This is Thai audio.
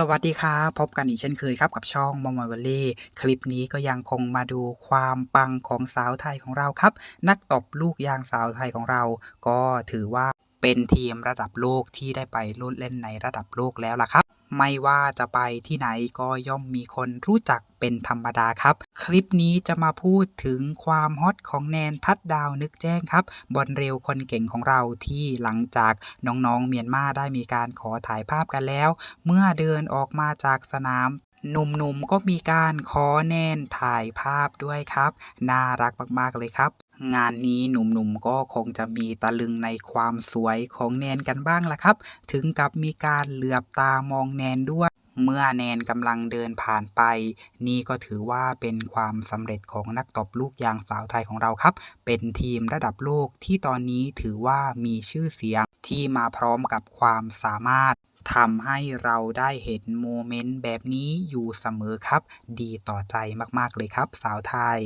สวัสดีครับพบกันอีกเช่นเคยครับกับช่องมอมอยวัลเล่คลิปนี้ก็ยังคงมาดูความปังของสาวไทยของเราครับ นักตบลูกยางสาวไทยของเรา ก็ถือว่าเป็นทีมระดับโลกที่ได้ไปลุ้นเล่นในระดับโลกแล้วล่ะครับ ไม่ว่าจะไปที่ไหนก็ย่อมมีคนรู้จักเป็นธรรมดาครับ คลิปนี้จะมาพูดถึงความฮอตของแนนทัดดาวนึกแจ้งครับบอลเร็วคนเก่งของเราที่หลังจากน้องๆเมียนมาได้มีการขอถ่ายภาพกันแล้ว เมื่อเดินออกมาจากสนามหนุ่มๆก็มีการขอแนนถ่ายภาพด้วยครับ น่ารักมากๆเลยครับ งานนี้หนุ่มๆก็คงจะมีตะลึงในความสวยของแนนกันบ้างละครับ ถึงกับมีการเหลือบตามองแนนด้วย เมื่อแนนกำลังเดินผ่านไป นี่ก็ถือว่าเป็นความสำเร็จของนักตบลูกยางสาวไทยของเราครับ เป็นทีมระดับโลกที่ตอนนี้ถือว่ามีชื่อเสียงที่มาพร้อมกับความสามารถทำให้เราได้เห็นโมเมนต์แบบนี้อยู่เสมอครับ ดีต่อใจมากๆเลยครับ สาวไทย